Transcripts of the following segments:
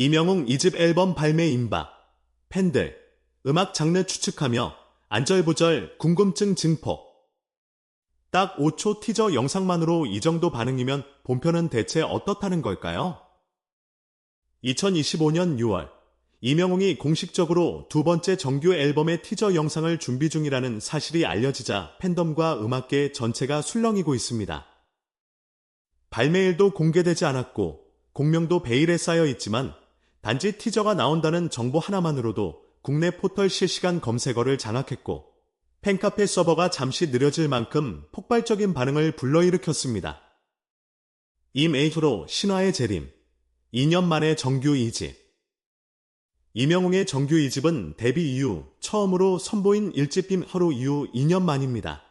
이명웅 2집 앨범 발매 임박. 팬들, 음악 장르 추측하며 안절부절 궁금증 증폭. 딱 5초 티저 영상만으로 이 정도 반응이면 본편은 대체 어떻다는 걸까요? 2025년 6월, 이명웅이 공식적으로 두 번째 정규 앨범의 티저 영상을 준비 중이라는 사실이 알려지자 팬덤과 음악계 전체가 술렁이고 있습니다. 발매일도 공개되지 않았고 공명도 베일에 쌓여 있지만 단지 티저가 나온다는 정보 하나만으로도 국내 포털 실시간 검색어를 장악했고 팬카페 서버가 잠시 느려질 만큼 폭발적인 반응을 불러일으켰습니다. 임에이프로 신화의 재림 2년 만에 정규 2집 이명웅의 정규 2집은 데뷔 이후 처음으로 선보인 1집빔 하루 이후 2년 만입니다.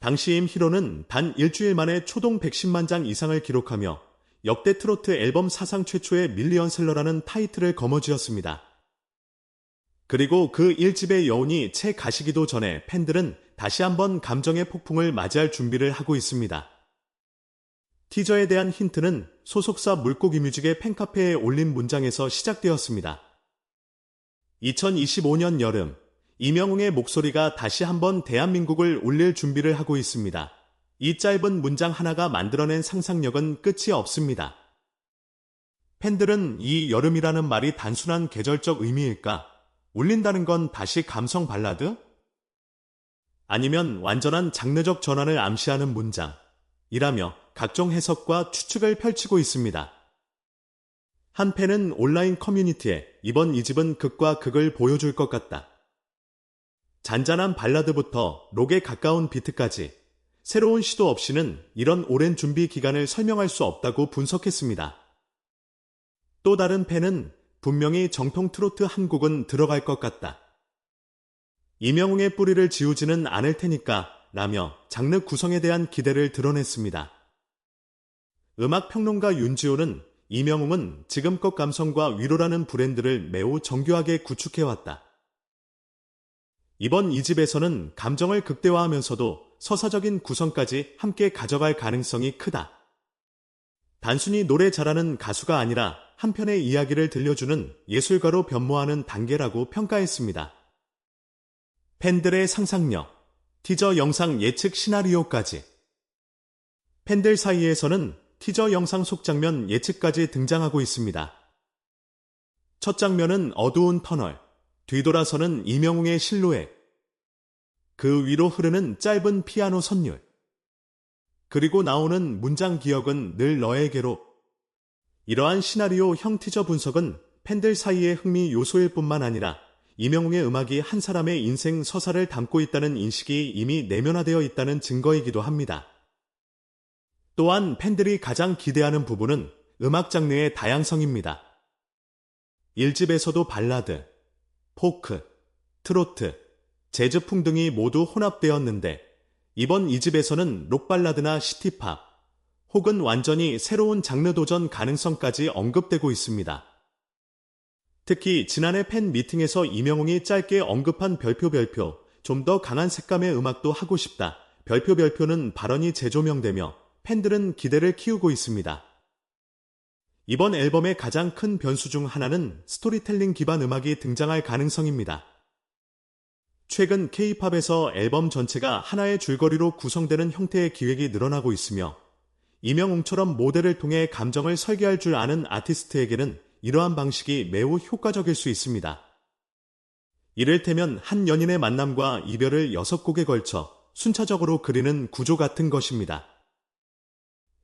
당시 임 히로는 단 일주일 만에 초동 110만 장 이상을 기록하며 역대 트로트 앨범 사상 최초의 밀리언셀러라는 타이틀을 거머쥐었습니다. 그리고 그 1집의 여운이 채 가시기도 전에 팬들은 다시 한번 감정의 폭풍을 맞이할 준비를 하고 있습니다. 티저에 대한 힌트는 소속사 물고기 뮤직의 팬카페에 올린 문장에서 시작되었습니다. 2025년 여름, 이명웅의 목소리가 다시 한번 대한민국을 울릴 준비를 하고 있습니다. 이 짧은 문장 하나가 만들어낸 상상력은 끝이 없습니다. 팬들은 이 여름이라는 말이 단순한 계절적 의미일까? 울린다는 건 다시 감성 발라드? 아니면 완전한 장르적 전환을 암시하는 문장? 이라며 각종 해석과 추측을 펼치고 있습니다. 한 팬은 온라인 커뮤니티에 이번 이 집은 극과 극을 보여줄 것 같다. 잔잔한 발라드부터 록에 가까운 비트까지 새로운 시도 없이는 이런 오랜 준비 기간을 설명할 수 없다고 분석했습니다. 또 다른 팬은 분명히 정통 트로트 한 곡은 들어갈 것 같다. 이명웅의 뿌리를 지우지는 않을 테니까 라며 장르 구성에 대한 기대를 드러냈습니다. 음악 평론가 윤지호는 이명웅은 지금껏 감성과 위로라는 브랜드를 매우 정교하게 구축해왔다. 이번 2집에서는 감정을 극대화하면서도 서사적인 구성까지 함께 가져갈 가능성이 크다. 단순히 노래 잘하는 가수가 아니라 한편의 이야기를 들려주는 예술가로 변모하는 단계라고 평가했습니다. 팬들의 상상력, 티저 영상 예측 시나리오까지. 팬들 사이에서는 티저 영상 속 장면 예측까지 등장하고 있습니다. 첫 장면은 어두운 터널, 뒤돌아서는 이명웅의 실루엣, 그 위로 흐르는 짧은 피아노 선율, 그리고 나오는 문장 기억은 늘 너에게로. 이러한 시나리오 형 티저 분석은 팬들 사이의 흥미 요소일 뿐만 아니라 이명웅의 음악이 한 사람의 인생 서사를 담고 있다는 인식이 이미 내면화되어 있다는 증거이기도 합니다. 또한 팬들이 가장 기대하는 부분은 음악 장르의 다양성입니다. 1집에서도 발라드, 포크, 트로트, 재즈풍 등이 모두 혼합되었는데 이번 2집에서는 록발라드나 시티팝 혹은 완전히 새로운 장르 도전 가능성까지 언급되고 있습니다. 특히 지난해 팬 미팅에서 이명웅이 짧게 언급한 별표 별표 좀 더 강한 색감의 음악도 하고 싶다. 별표 별표는 발언이 재조명되며 팬들은 기대를 키우고 있습니다. 이번 앨범의 가장 큰 변수 중 하나는 스토리텔링 기반 음악이 등장할 가능성입니다. 최근 K-팝에서 앨범 전체가 하나의 줄거리로 구성되는 형태의 기획이 늘어나고 있으며 이명웅처럼 모델을 통해 감정을 설계할 줄 아는 아티스트에게는 이러한 방식이 매우 효과적일 수 있습니다. 이를테면 한 연인의 만남과 이별을 6곡에 걸쳐 순차적으로 그리는 구조 같은 것입니다.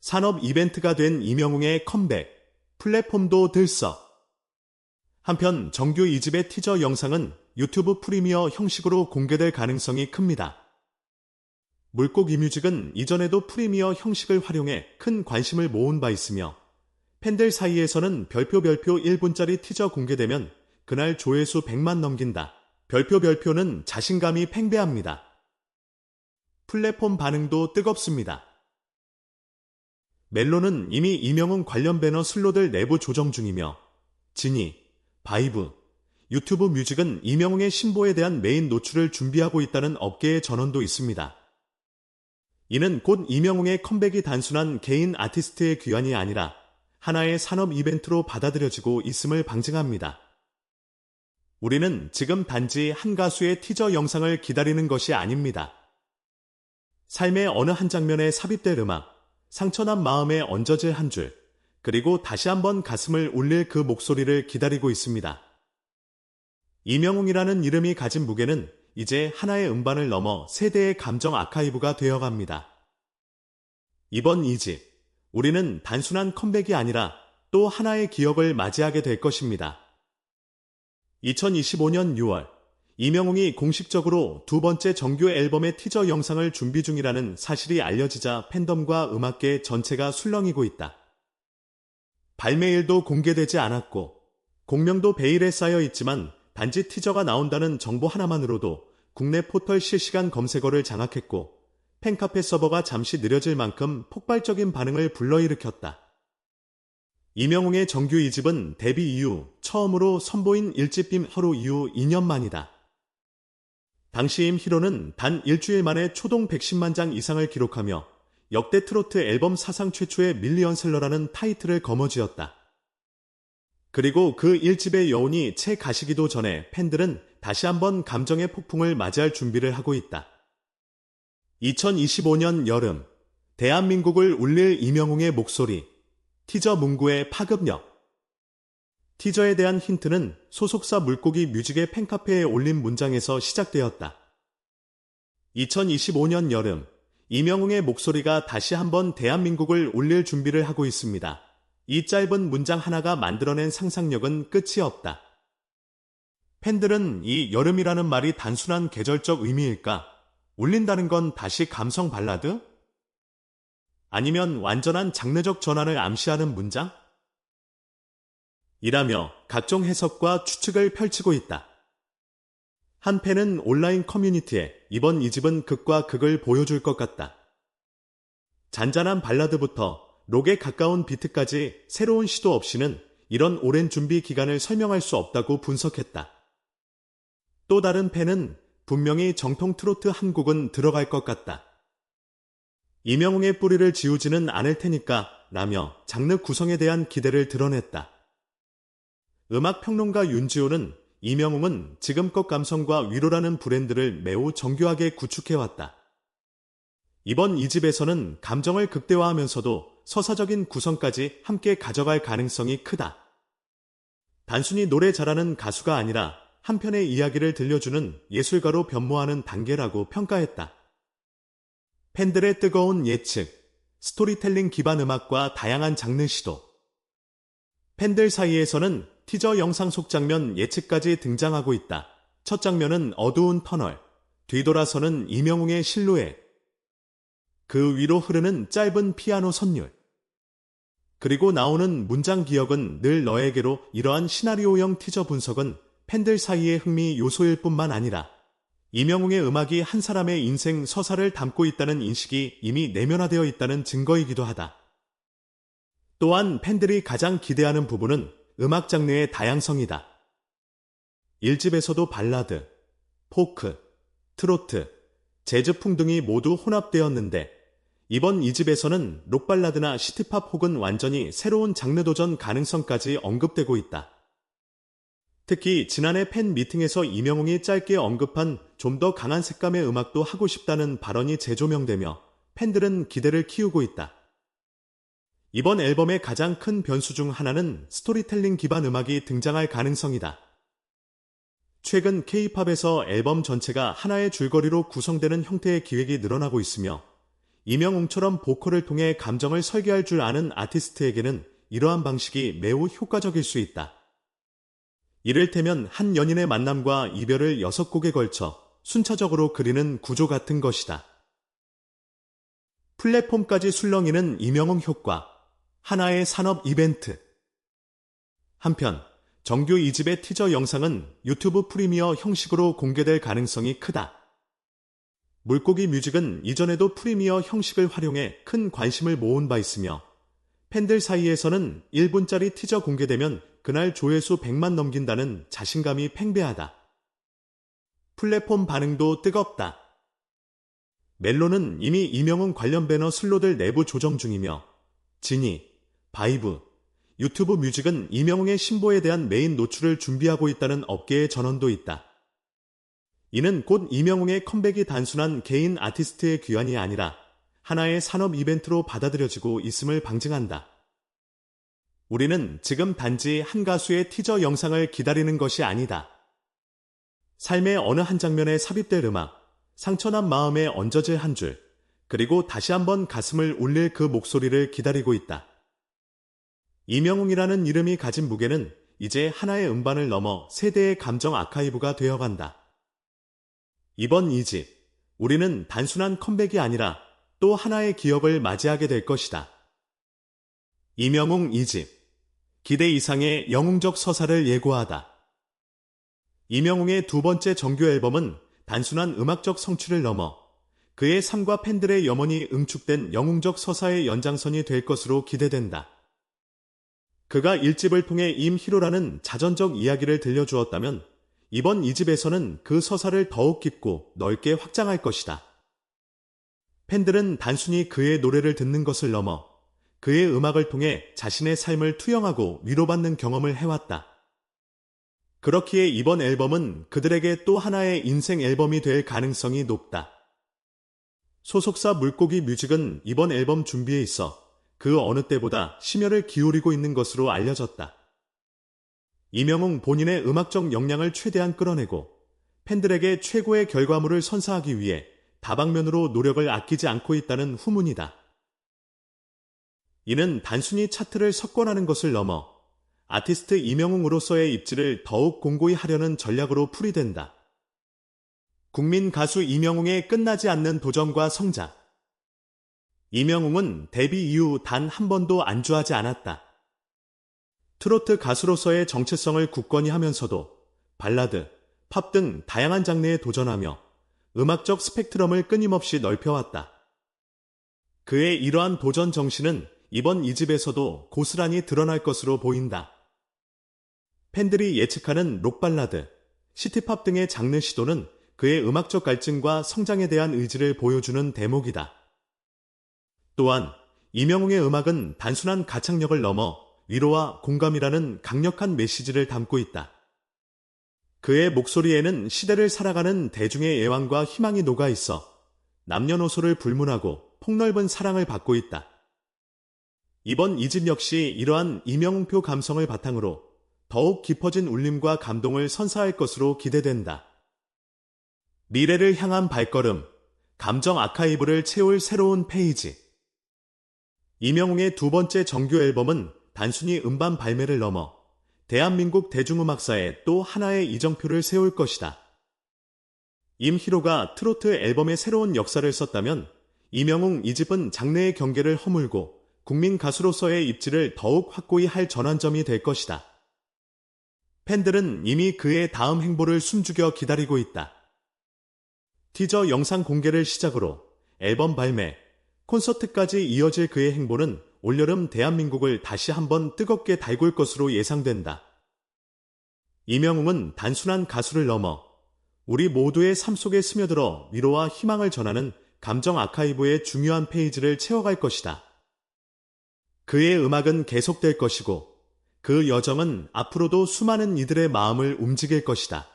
산업 이벤트가 된 이명웅의 컴백, 플랫폼도 들썩. 한편 정규 2집의 티저 영상은 유튜브 프리미어 형식으로 공개될 가능성이 큽니다. 물고기 뮤직은 이전에도 프리미어 형식을 활용해 큰 관심을 모은 바 있으며 팬들 사이에서는 별표 별표 1분짜리 티저 공개되면 그날 조회수 100만 넘긴다. 별표 별표는 자신감이 팽배합니다. 플랫폼 반응도 뜨겁습니다. 멜론은 이미 이명웅 관련 배너 슬롯을 내부 조정 중이며 지니, 바이브, 유튜브 뮤직은 이명웅의 신보에 대한 메인 노출을 준비하고 있다는 업계의 전언도 있습니다. 이는 곧 이명웅의 컴백이 단순한 개인 아티스트의 귀환이 아니라 하나의 산업 이벤트로 받아들여지고 있음을 방증합니다. 우리는 지금 단지 한 가수의 티저 영상을 기다리는 것이 아닙니다. 삶의 어느 한 장면에 삽입될 음악, 상처난 마음에 얹어질 한 줄, 그리고 다시 한번 가슴을 울릴 그 목소리를 기다리고 있습니다. 이명웅이라는 이름이 가진 무게는 이제 하나의 음반을 넘어 세대의 감정 아카이브가 되어갑니다. 이번 이집, 우리는 단순한 컴백이 아니라 또 하나의 기억을 맞이하게 될 것입니다. 2025년 6월, 이명웅이 공식적으로 두 번째 정규 앨범의 티저 영상을 준비 중이라는 사실이 알려지자 팬덤과 음악계 전체가 술렁이고 있다. 발매일도 공개되지 않았고, 공명도 베일에 쌓여 있지만 단지 티저가 나온다는 정보 하나만으로도 국내 포털 실시간 검색어를 장악했고, 팬카페 서버가 잠시 느려질 만큼 폭발적인 반응을 불러일으켰다. 이명웅의 정규 2집은 데뷔 이후 처음으로 선보인 1집빔 하루 이후 2년 만이다. 당시 임 히로는 단 일주일 만에 초동 110만 장 이상을 기록하며 역대 트로트 앨범 사상 최초의 밀리언셀러라는 타이틀을 거머쥐었다. 그리고 그 1집의 여운이 채 가시기도 전에 팬들은 다시 한번 감정의 폭풍을 맞이할 준비를 하고 있다. 2025년 여름, 대한민국을 울릴 이명웅의 목소리, 티저 문구의 파급력. 티저에 대한 힌트는 소속사 물고기 뮤직의 팬카페에 올린 문장에서 시작되었다. 2025년 여름, 이명웅의 목소리가 다시 한번 대한민국을 울릴 준비를 하고 있습니다. 이 짧은 문장 하나가 만들어낸 상상력은 끝이 없다. 팬들은 이 여름이라는 말이 단순한 계절적 의미일까? 울린다는 건 다시 감성 발라드? 아니면 완전한 장르적 전환을 암시하는 문장? 이라며 각종 해석과 추측을 펼치고 있다. 한 팬은 온라인 커뮤니티에 이번 이 집은 극과 극을 보여줄 것 같다. 잔잔한 발라드부터 록에 가까운 비트까지 새로운 시도 없이는 이런 오랜 준비 기간을 설명할 수 없다고 분석했다. 또 다른 팬은 분명히 정통 트로트 한 곡은 들어갈 것 같다. 이명웅의 뿌리를 지우지는 않을 테니까 라며 장르 구성에 대한 기대를 드러냈다. 음악 평론가 윤지호는 이명웅은 지금껏 감성과 위로라는 브랜드를 매우 정교하게 구축해왔다. 이번 이집에서는 감정을 극대화하면서도 서사적인 구성까지 함께 가져갈 가능성이 크다. 단순히 노래 잘하는 가수가 아니라 한편의 이야기를 들려주는 예술가로 변모하는 단계라고 평가했다. 팬들의 뜨거운 예측, 스토리텔링 기반 음악과 다양한 장르 시도. 팬들 사이에서는 티저 영상 속 장면 예측까지 등장하고 있다. 첫 장면은 어두운 터널, 뒤돌아서는 이명웅의 실루엣. 그 위로 흐르는 짧은 피아노 선율. 그리고 나오는 문장 기억은 늘 너에게로 이러한 시나리오형 티저 분석은 팬들 사이의 흥미 요소일 뿐만 아니라 이명웅의 음악이 한 사람의 인생 서사를 담고 있다는 인식이 이미 내면화되어 있다는 증거이기도 하다. 또한 팬들이 가장 기대하는 부분은 음악 장르의 다양성이다. 1집에서도 발라드, 포크, 트로트, 재즈풍 등이 모두 혼합되었는데 이번 2집에서는 록발라드나 시티팝 혹은 완전히 새로운 장르 도전 가능성까지 언급되고 있다. 특히 지난해 팬 미팅에서 이명웅이 짧게 언급한 좀 더 강한 색감의 음악도 하고 싶다는 발언이 재조명되며 팬들은 기대를 키우고 있다. 이번 앨범의 가장 큰 변수 중 하나는 스토리텔링 기반 음악이 등장할 가능성이다. 최근 K-팝에서 앨범 전체가 하나의 줄거리로 구성되는 형태의 기획이 늘어나고 있으며 이명웅처럼 보컬을 통해 감정을 설계할 줄 아는 아티스트에게는 이러한 방식이 매우 효과적일 수 있다. 이를테면 한 연인의 만남과 이별을 여섯 곡에 걸쳐 순차적으로 그리는 구조 같은 것이다. 플랫폼까지 술렁이는 이명웅 효과, 하나의 산업 이벤트. 한편, 정규 2집의 티저 영상은 유튜브 프리미어 형식으로 공개될 가능성이 크다. 물고기 뮤직은 이전에도 프리미어 형식을 활용해 큰 관심을 모은 바 있으며 팬들 사이에서는 1분짜리 티저 공개되면 그날 조회수 100만 넘긴다는 자신감이 팽배하다. 플랫폼 반응도 뜨겁다. 멜론은 이미 이명웅 관련 배너 슬롯을 내부 조정 중이며 지니, 바이브, 유튜브 뮤직은 이명웅의 신보에 대한 메인 노출을 준비하고 있다는 업계의 전언도 있다. 이는 곧 이명웅의 컴백이 단순한 개인 아티스트의 귀환이 아니라 하나의 산업 이벤트로 받아들여지고 있음을 방증한다. 우리는 지금 단지 한 가수의 티저 영상을 기다리는 것이 아니다. 삶의 어느 한 장면에 삽입될 음악, 상처난 마음에 얹어질 한 줄, 그리고 다시 한번 가슴을 울릴 그 목소리를 기다리고 있다. 이명웅이라는 이름이 가진 무게는 이제 하나의 음반을 넘어 세대의 감정 아카이브가 되어간다. 이번 2집, 우리는 단순한 컴백이 아니라 또 하나의 기억을 맞이하게 될 것이다. 이명웅 2집, 기대 이상의 영웅적 서사를 예고하다. 이명웅의 두 번째 정규 앨범은 단순한 음악적 성취를 넘어 그의 삶과 팬들의 염원이 응축된 영웅적 서사의 연장선이 될 것으로 기대된다. 그가 일집을 통해 임히로라는 자전적 이야기를 들려주었다면 이번 이 집에서는 그 서사를 더욱 깊고 넓게 확장할 것이다. 팬들은 단순히 그의 노래를 듣는 것을 넘어 그의 음악을 통해 자신의 삶을 투영하고 위로받는 경험을 해왔다. 그렇기에 이번 앨범은 그들에게 또 하나의 인생 앨범이 될 가능성이 높다. 소속사 물고기 뮤직은 이번 앨범 준비에 있어 그 어느 때보다 심혈을 기울이고 있는 것으로 알려졌다. 이명웅 본인의 음악적 역량을 최대한 끌어내고 팬들에게 최고의 결과물을 선사하기 위해 다방면으로 노력을 아끼지 않고 있다는 후문이다. 이는 단순히 차트를 석권하는 것을 넘어 아티스트 이명웅으로서의 입지를 더욱 공고히 하려는 전략으로 풀이된다. 국민 가수 이명웅의 끝나지 않는 도전과 성장. 이명웅은 데뷔 이후 단 한 번도 안주하지 않았다. 트로트 가수로서의 정체성을 굳건히 하면서도 발라드, 팝 등 다양한 장르에 도전하며 음악적 스펙트럼을 끊임없이 넓혀왔다. 그의 이러한 도전 정신은 이번 이집에서도 고스란히 드러날 것으로 보인다. 팬들이 예측하는 록발라드, 시티팝 등의 장르 시도는 그의 음악적 갈증과 성장에 대한 의지를 보여주는 대목이다. 또한 이명웅의 음악은 단순한 가창력을 넘어 위로와 공감이라는 강력한 메시지를 담고 있다. 그의 목소리에는 시대를 살아가는 대중의 애환과 희망이 녹아 있어 남녀노소를 불문하고 폭넓은 사랑을 받고 있다. 이번 이집 역시 이러한 이명웅표 감성을 바탕으로 더욱 깊어진 울림과 감동을 선사할 것으로 기대된다. 미래를 향한 발걸음, 감정 아카이브를 채울 새로운 페이지. 이명웅의 두 번째 정규 앨범은 단순히 음반 발매를 넘어 대한민국 대중음악사에 또 하나의 이정표를 세울 것이다. 임희로가 트로트 앨범의 새로운 역사를 썼다면 이명웅 이 집은 장르의 경계를 허물고 국민 가수로서의 입지를 더욱 확고히 할 전환점이 될 것이다. 팬들은 이미 그의 다음 행보를 숨죽여 기다리고 있다. 티저 영상 공개를 시작으로 앨범 발매, 콘서트까지 이어질 그의 행보는 올여름 대한민국을 다시 한번 뜨겁게 달굴 것으로 예상된다. 이명웅은 단순한 가수를 넘어 우리 모두의 삶 속에 스며들어 위로와 희망을 전하는 감정 아카이브의 중요한 페이지를 채워갈 것이다. 그의 음악은 계속될 것이고 그 여정은 앞으로도 수많은 이들의 마음을 움직일 것이다.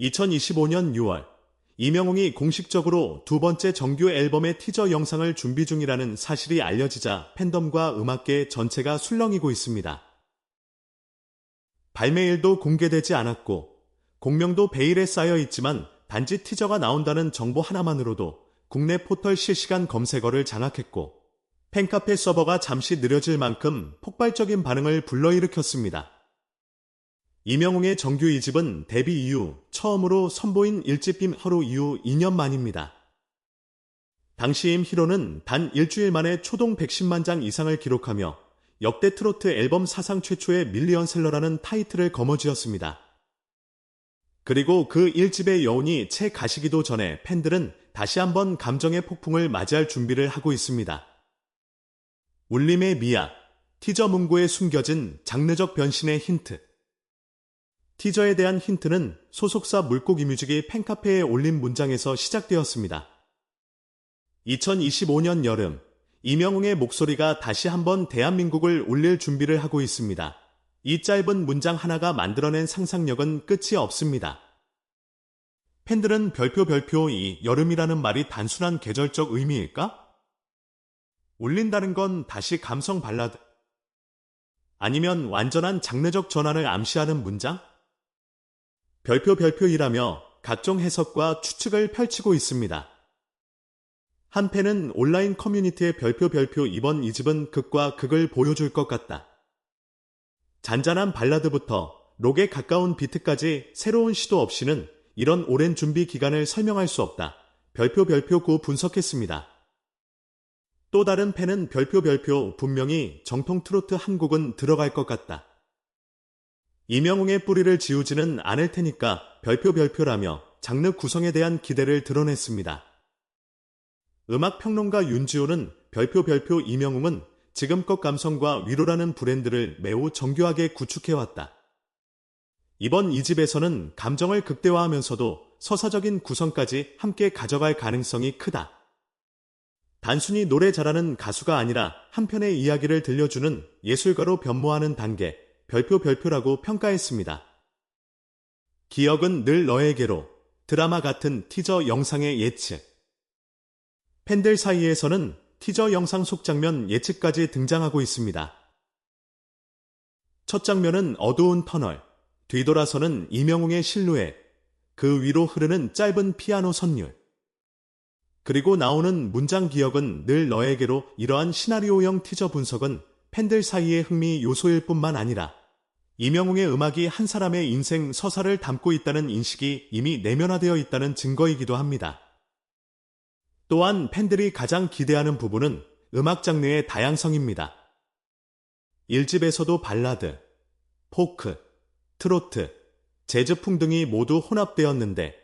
2025년 6월 이명웅이 공식적으로 두 번째 정규 앨범의 티저 영상을 준비 중이라는 사실이 알려지자 팬덤과 음악계 전체가 술렁이고 있습니다. 발매일도 공개되지 않았고 공명도 베일에 쌓여 있지만 단지 티저가 나온다는 정보 하나만으로도 국내 포털 실시간 검색어를 장악했고 팬카페 서버가 잠시 느려질 만큼 폭발적인 반응을 불러일으켰습니다. 이명웅의 정규 2집은 데뷔 이후 처음으로 선보인 1집빔 하루 이후 2년 만입니다. 당시 임 히로는 단 일주일 만에 초동 110만 장 이상을 기록하며 역대 트로트 앨범 사상 최초의 밀리언셀러라는 타이틀을 거머쥐었습니다. 그리고 그 1집의 여운이 채 가시기도 전에 팬들은 다시 한번 감정의 폭풍을 맞이할 준비를 하고 있습니다. 울림의 미학, 티저 문구에 숨겨진 장르적 변신의 힌트. 티저에 대한 힌트는 소속사 물고기 뮤직이 팬카페에 올린 문장에서 시작되었습니다. 2025년 여름, 이명웅의 목소리가 다시 한번 대한민국을 울릴 준비를 하고 있습니다. 이 짧은 문장 하나가 만들어낸 상상력은 끝이 없습니다. 팬들은 별표 별표 이 여름이라는 말이 단순한 계절적 의미일까? 울린다는 건 다시 감성 발라드. 아니면 완전한 장르적 전환을 암시하는 문장? 별표 별표이라며 각종 해석과 추측을 펼치고 있습니다. 한 팬은 온라인 커뮤니티의 별표 별표 이번 이 집은 극과 극을 보여줄 것 같다. 잔잔한 발라드부터 록에 가까운 비트까지 새로운 시도 없이는 이런 오랜 준비 기간을 설명할 수 없다. 별표 별표 고 분석했습니다. 또 다른 팬은 별표 별표 분명히 정통 트로트 한 곡은 들어갈 것 같다. 이명웅의 뿌리를 지우지는 않을 테니까 별표 별표라며 장르 구성에 대한 기대를 드러냈습니다. 음악 평론가 윤지호는 별표 별표 이명웅은 지금껏 감성과 위로라는 브랜드를 매우 정교하게 구축해왔다. 이번 이 집에서는 감정을 극대화하면서도 서사적인 구성까지 함께 가져갈 가능성이 크다. 단순히 노래 잘하는 가수가 아니라 한편의 이야기를 들려주는 예술가로 변모하는 단계, 별표 별표라고 평가했습니다. 기억은 늘 너에게로 드라마 같은 티저 영상의 예측. 팬들 사이에서는 티저 영상 속 장면 예측까지 등장하고 있습니다. 첫 장면은 어두운 터널, 뒤돌아서는 이명웅의 실루엣, 그 위로 흐르는 짧은 피아노 선율. 그리고 나오는 문장 기억은 늘 너에게로 이러한 시나리오형 티저 분석은 팬들 사이의 흥미 요소일 뿐만 아니라 이명웅의 음악이 한 사람의 인생 서사를 담고 있다는 인식이 이미 내면화되어 있다는 증거이기도 합니다. 또한 팬들이 가장 기대하는 부분은 음악 장르의 다양성입니다. 1집에서도 발라드, 포크, 트로트, 재즈풍 등이 모두 혼합되었는데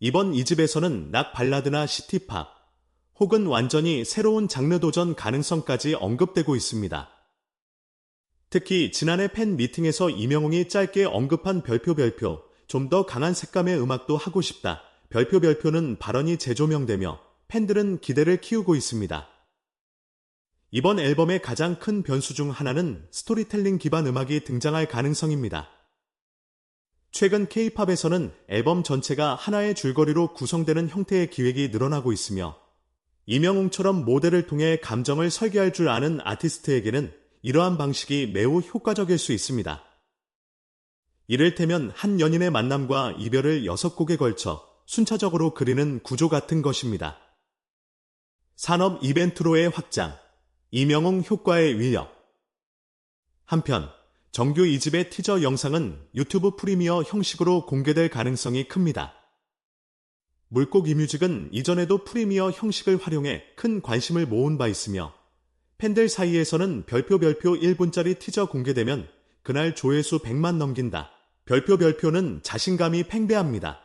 이번 2집에서는 락 발라드나 시티팝 혹은 완전히 새로운 장르 도전 가능성까지 언급되고 있습니다. 특히 지난해 팬 미팅에서 이명웅이 짧게 언급한 별표 별표 좀 더 강한 색감의 음악도 하고 싶다. 별표 별표는 발언이 재조명되며 팬들은 기대를 키우고 있습니다. 이번 앨범의 가장 큰 변수 중 하나는 스토리텔링 기반 음악이 등장할 가능성입니다. 최근 K-팝에서는 앨범 전체가 하나의 줄거리로 구성되는 형태의 기획이 늘어나고 있으며 이명웅처럼 모델을 통해 감정을 설계할 줄 아는 아티스트에게는 이러한 방식이 매우 효과적일 수 있습니다. 이를테면 한 연인의 만남과 이별을 여섯 곡에 걸쳐 순차적으로 그리는 구조 같은 것입니다. 산업 이벤트로의 확장, 이명웅 효과의 위력. 한편 정규 2집의 티저 영상은 유튜브 프리미어 형식으로 공개될 가능성이 큽니다. 물고기 뮤직은 이전에도 프리미어 형식을 활용해 큰 관심을 모은 바 있으며 팬들 사이에서는 별표 별표 1분짜리 티저 공개되면 그날 조회수 100만 넘긴다. 별표 별표는 자신감이 팽배합니다.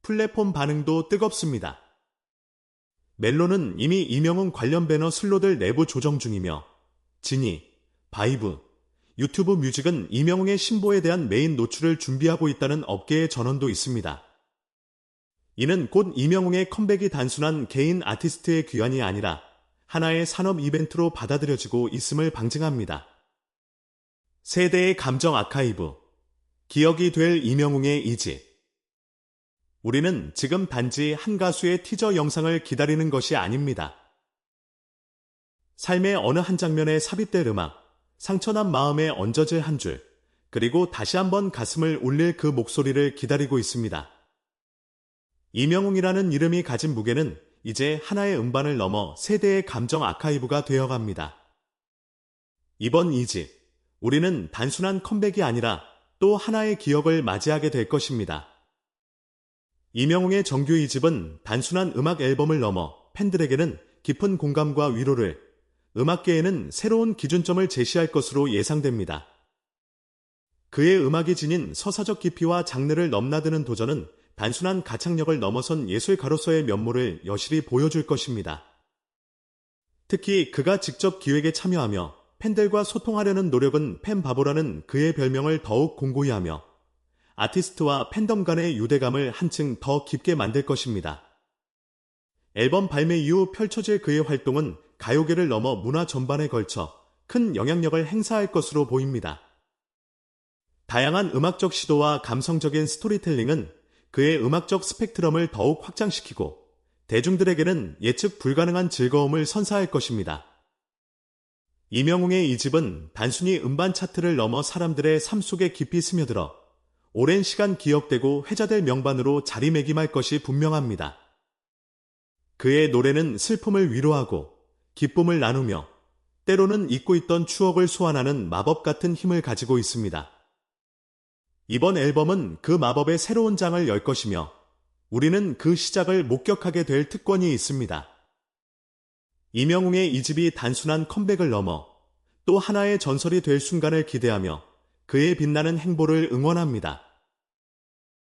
플랫폼 반응도 뜨겁습니다. 멜론은 이미 이명웅 관련 배너 슬롯을 내부 조정 중이며 지니, 바이브, 유튜브 뮤직은 이명웅의 신보에 대한 메인 노출을 준비하고 있다는 업계의 전언도 있습니다. 이는 곧 이명웅의 컴백이 단순한 개인 아티스트의 귀환이 아니라 하나의 산업 이벤트로 받아들여지고 있음을 방증합니다. 세대의 감정 아카이브, 기억이 될 이명웅의 이집. 우리는 지금 단지 한 가수의 티저 영상을 기다리는 것이 아닙니다. 삶의 어느 한 장면에 삽입될 음악, 상처난 마음에 얹어질 한 줄, 그리고 다시 한번 가슴을 울릴 그 목소리를 기다리고 있습니다. 이명웅이라는 이름이 가진 무게는 이제 하나의 음반을 넘어 세대의 감정 아카이브가 되어갑니다. 이번 이집, 우리는 단순한 컴백이 아니라 또 하나의 기억을 맞이하게 될 것입니다. 이명웅의 정규 이집은 단순한 음악 앨범을 넘어 팬들에게는 깊은 공감과 위로를 음악계에는 새로운 기준점을 제시할 것으로 예상됩니다. 그의 음악이 지닌 서사적 깊이와 장르를 넘나드는 도전은 단순한 가창력을 넘어선 예술가로서의 면모를 여실히 보여줄 것입니다. 특히 그가 직접 기획에 참여하며 팬들과 소통하려는 노력은 팬바보라는 그의 별명을 더욱 공고히 하며 아티스트와 팬덤 간의 유대감을 한층 더 깊게 만들 것입니다. 앨범 발매 이후 펼쳐질 그의 활동은 가요계를 넘어 문화 전반에 걸쳐 큰 영향력을 행사할 것으로 보입니다. 다양한 음악적 시도와 감성적인 스토리텔링은 그의 음악적 스펙트럼을 더욱 확장시키고 대중들에게는 예측 불가능한 즐거움을 선사할 것입니다. 이명웅의 이 집은 단순히 음반 차트를 넘어 사람들의 삶 속에 깊이 스며들어 오랜 시간 기억되고 회자될 명반으로 자리매김할 것이 분명합니다. 그의 노래는 슬픔을 위로하고 기쁨을 나누며 때로는 잊고 있던 추억을 소환하는 마법 같은 힘을 가지고 있습니다. 이번 앨범은 그 마법의 새로운 장을 열 것이며 우리는 그 시작을 목격하게 될 특권이 있습니다. 이명웅의 이 집이 단순한 컴백을 넘어 또 하나의 전설이 될 순간을 기대하며 그의 빛나는 행보를 응원합니다.